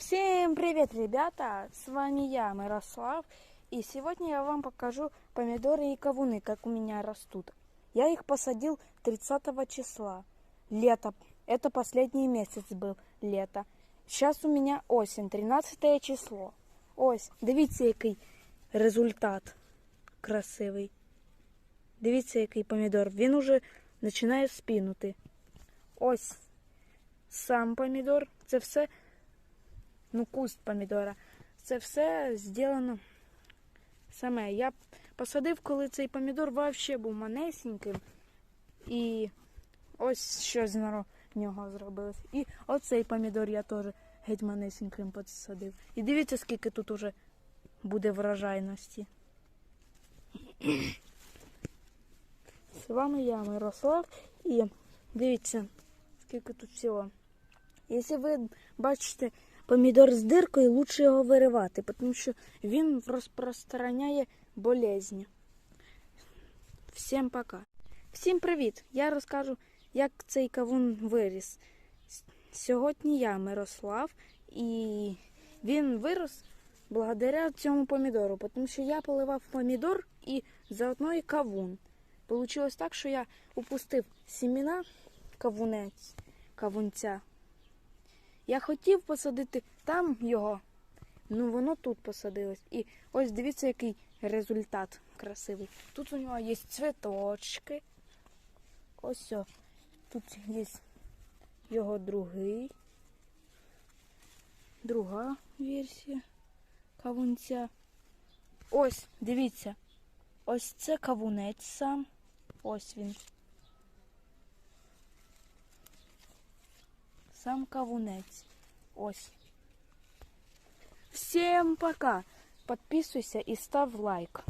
Всем привет, ребята! С вами я, Мирослав. И сегодня я вам покажу помидоры и кавуны, как у меня растут. Я их посадил 30 числа. Лето. Это последний месяц был лето. Сейчас у меня осень, 13 число. Ось, дивіться, який результат красивий. Дивіться, який помідор. Він уже починає спінути. Ось сам помідор. Це все ну, куст помідора. Це все зроблено саме. Я посадив, коли цей помідор взагалі був манесеньким. І ось що з нього зробилось. І оцей помідор я теж геть манесеньким посадив. І дивіться, скільки тут уже буде врожайності. З вами я, Мирослав, і дивіться, скільки тут всього. Якщо ви бачите помідор з диркою, лучше його виривати, тому що він розпространяє болезні. Всім пока. Всім привіт! Я розкажу, як цей кавун виріс. Сьогодні я Мирослав, і він вирос благодаря цьому помідору, тому що я поливав помідор і заодно і кавун. Получилось так, що я упустив сімена кавунець, кавунця. Я хотів посадити там його, ну воно тут посадилось. І ось дивіться, який результат красивий. Тут у нього є цвіточки. Ось о, тут є його другий. Друга версія кавунця. Ось, дивіться. Ось це кавунець сам. Ось він. Сам кавунець. Ось. Всем пока. Подписывайся и ставь лайк.